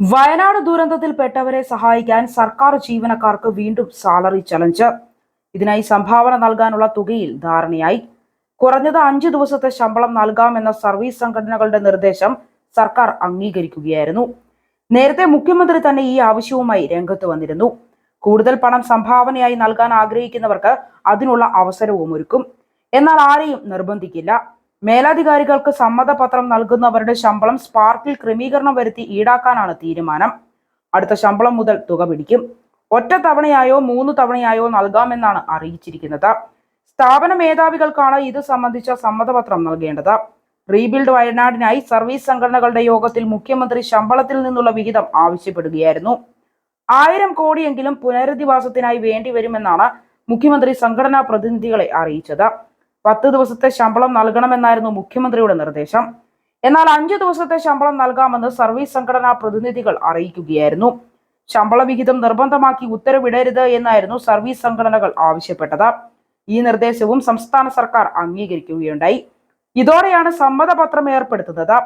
വയനാട് ദുരന്തത്തിൽപ്പെട്ടവരെ സഹായിക്കാൻ സർക്കാർ ജീവനക്കാർക്ക് വീണ്ടും സാലറി ചലഞ്ച്. ഇതിനായി സംഭാവന നൽകാനുള്ള തുകയിൽ ധാരണയായി. കുറഞ്ഞത് അഞ്ചു ദിവസത്തെ ശമ്പളം നൽകാമെന്ന സർവീസ് സംഘടനകളുടെ നിർദ്ദേശം സർക്കാർ അംഗീകരിക്കുകയായിരുന്നു. നേരത്തെ മുഖ്യമന്ത്രി തന്നെ ഈ ആവശ്യവുമായി രംഗത്ത് വന്നിരുന്നു. കൂടുതൽ പണം സംഭാവനയായി നൽകാൻ ആഗ്രഹിക്കുന്നവർക്ക് അതിനുള്ള അവസരവും ഒരുക്കും. എന്നാൽ ആരെയും നിർബന്ധിക്കില്ല. മേലധികാരികൾക്ക് സമ്മതപത്രം നൽകുന്നവരുടെ ശമ്പളം സ്പാർക്കിൽ ക്രമീകരണം വരുത്തി ഈടാക്കാനാണ് തീരുമാനം. അടുത്ത ശമ്പളം മുതൽ തുക പിടിക്കും. ഒറ്റ തവണയായോ മൂന്ന് തവണയായോ നൽകാമെന്നാണ് അറിയിച്ചിരിക്കുന്നത്. സ്ഥാപന മേധാവികൾക്കാണ് ഇത് സംബന്ധിച്ച സമ്മതപത്രം നൽകേണ്ടത്. റീബിൽഡ് വയനാടിനായി സർവീസ് സംഘടനകളുടെ യോഗത്തിൽ മുഖ്യമന്ത്രി ശമ്പളത്തിൽ നിന്നുള്ള വിഹിതം ആവശ്യപ്പെടുകയായിരുന്നു. ആയിരം കോടിയെങ്കിലും പുനരധിവാസത്തിനായി വേണ്ടിവരുമെന്നാണ് മുഖ്യമന്ത്രി സംഘടനാ പ്രതിനിധികളെ അറിയിച്ചത്. പത്ത് ദിവസത്തെ ശമ്പളം നൽകണമെന്നായിരുന്നു മുഖ്യമന്ത്രിയുടെ നിർദ്ദേശം. എന്നാൽ അഞ്ചു ദിവസത്തെ ശമ്പളം നൽകാമെന്ന് സർവീസ് സംഘടനാ പ്രതിനിധികൾ അറിയിക്കുകയായിരുന്നു. ശമ്പള വിഹിതം നിർബന്ധമാക്കി ഉത്തരവിടരുത് എന്നായിരുന്നു സർവീസ് സംഘടനകൾ ആവശ്യപ്പെട്ടത്. ഈ നിർദ്ദേശവും സംസ്ഥാന സർക്കാർ അംഗീകരിക്കുകയുണ്ടായി. ഇതോടെയാണ് സമ്മതപത്രം ഏർപ്പെടുത്തുന്നത്.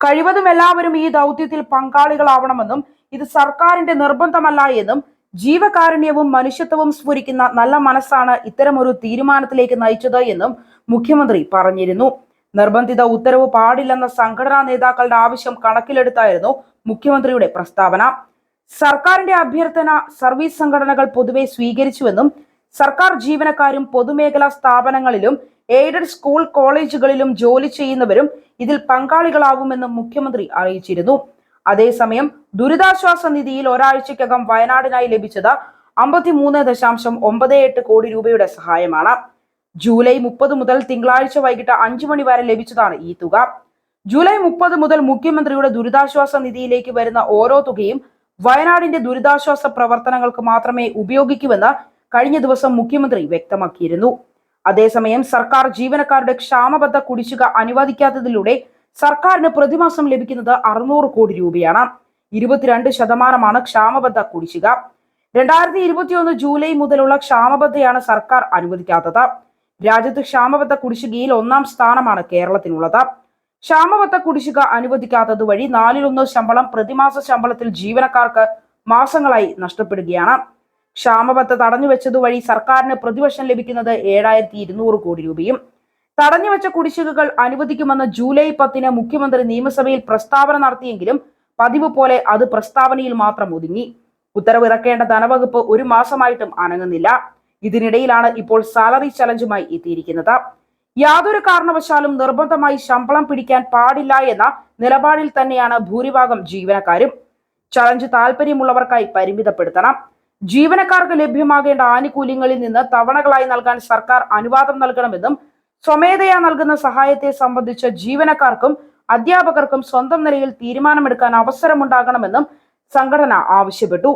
കഴിവതും എല്ലാവരും ഈ ദൗത്യത്തിൽ പങ്കാളികളാവണമെന്നും ഇത് സർക്കാരിന്റെ നിർബന്ധമല്ല എന്നും ജീവകാരുണ്യവും മനുഷ്യത്വവും സ്ഫുരിക്കുന്ന നല്ല മനസ്സാണ് ഇത്തരമൊരു തീരുമാനത്തിലേക്ക് നയിച്ചത് എന്നും മുഖ്യമന്ത്രി പറഞ്ഞിരുന്നു. നിർബന്ധിത ഉത്തരവ് പാടില്ലെന്ന സംഘടനാ നേതാക്കളുടെ ആവശ്യം കണക്കിലെടുത്തായിരുന്നു മുഖ്യമന്ത്രിയുടെ പ്രസ്താവന. സർക്കാരിന്റെ അഭ്യർത്ഥന സർവീസ് സംഘടനകൾ പൊതുവെ സ്വീകരിച്ചുവെന്നും സർക്കാർ ജീവനക്കാരും പൊതുമേഖലാ സ്ഥാപനങ്ങളിലും എയ്ഡഡ് സ്കൂൾ കോളേജുകളിലും ജോലി ചെയ്യുന്നവരും ഇതിൽ പങ്കാളികളാവുമെന്നും മുഖ്യമന്ത്രി അറിയിച്ചിരുന്നു. അതേസമയം ദുരിതാശ്വാസ നിധിയിൽ ഒരാഴ്ചക്കകം വയനാടിനായി ലഭിച്ചത് അമ്പത്തിമൂന്ന് ദശാംശം ഒമ്പത് എട്ട് കോടി രൂപയുടെ സഹായമാണ്. ജൂലൈ മുപ്പത് മുതൽ തിങ്കളാഴ്ച വൈകിട്ട് അഞ്ചു മണി വരെ ലഭിച്ചതാണ് ഈ തുക. ജൂലൈ മുപ്പത് മുതൽ മുഖ്യമന്ത്രിയുടെ ദുരിതാശ്വാസ നിധിയിലേക്ക് വരുന്ന ഓരോ തുകയും വയനാടിന്റെ ദുരിതാശ്വാസ പ്രവർത്തനങ്ങൾക്ക് മാത്രമേ ഉപയോഗിക്കൂവെന്ന് കഴിഞ്ഞ ദിവസം മുഖ്യമന്ത്രി വ്യക്തമാക്കിയിരുന്നു. അതേസമയം സർക്കാർ ജീവനക്കാരുടെ ക്ഷാമബദ്ധ കുടിശ്ശിക അനുവദിക്കാത്തതിലൂടെ സർക്കാരിന് പ്രതിമാസം ലഭിക്കുന്നത് അറുന്നൂറ് കോടി രൂപയാണ്. ഇരുപത്തിരണ്ട് ശതമാനമാണ് ക്ഷാമബദ്ധ കുടിശ്ശിക. രണ്ടായിരത്തി ഇരുപത്തിയൊന്ന് ജൂലൈ മുതലുള്ള ക്ഷാമബദ്ധയാണ് സർക്കാർ അനുവദിക്കാത്തത്. രാജ്യത്ത് ക്ഷാമബദ്ധ കുടിശ്ശികയിൽ ഒന്നാം സ്ഥാനമാണ് കേരളത്തിനുള്ളത്. ക്ഷാമബദ്ധ കുടിശ്ശിക അനുവദിക്കാത്തത് വഴി നാലിലൊന്ന് ശമ്പളം പ്രതിമാസ ശമ്പളത്തിൽ ജീവനക്കാർക്ക് മാസങ്ങളായി നഷ്ടപ്പെടുകയാണ്. ക്ഷാമബദ്ധ തടഞ്ഞു വെച്ചതുവഴി സർക്കാരിന് പ്രതിവർഷം ലഭിക്കുന്നത് ഏഴായിരത്തി ഇരുന്നൂറ് കോടി രൂപയും. തടഞ്ഞു വെച്ച കുടിശ്ശികകൾ അനുവദിക്കുമെന്ന് ജൂലൈ പത്തിന് മുഖ്യമന്ത്രി നിയമസഭയിൽ പ്രസ്താവന നടത്തിയെങ്കിലും പതിവ് പോലെ അത് പ്രസ്താവനയിൽ മാത്രം ഒതുങ്ങി. ഉത്തരവിറക്കേണ്ട ധനവകുപ്പ് ഒരു മാസമായിട്ടും അനങ്ങുന്നില്ല. ഇതിനിടയിലാണ് ഇപ്പോൾ സാലറി ചലഞ്ചുമായി എത്തിയിരിക്കുന്നത്. യാതൊരു കാരണവശാലും നിർബന്ധമായി ശമ്പളം പിടിക്കാൻ പാടില്ല എന്ന നിലപാടിൽ തന്നെയാണ് ഭൂരിഭാഗം ജീവനക്കാരും. ചലഞ്ച് താല്പര്യമുള്ളവർക്കായി പരിമിതപ്പെടുത്തണം. ജീവനക്കാർക്ക് ലഭ്യമാകേണ്ട ആനുകൂല്യങ്ങളിൽ നിന്ന് തവണകളായി നൽകാൻ സർക്കാർ അനുവാദം നൽകണമെന്നും സ്വമേധയാ നൽകുന്ന സഹായത്തെ സംബന്ധിച്ച് ജീവനക്കാർക്കും അധ്യാപകർക്കും സ്വന്തം നിലയിൽ തീരുമാനമെടുക്കാൻ അവസരമുണ്ടാകണമെന്നും സംഘടന ആവശ്യപ്പെട്ടു.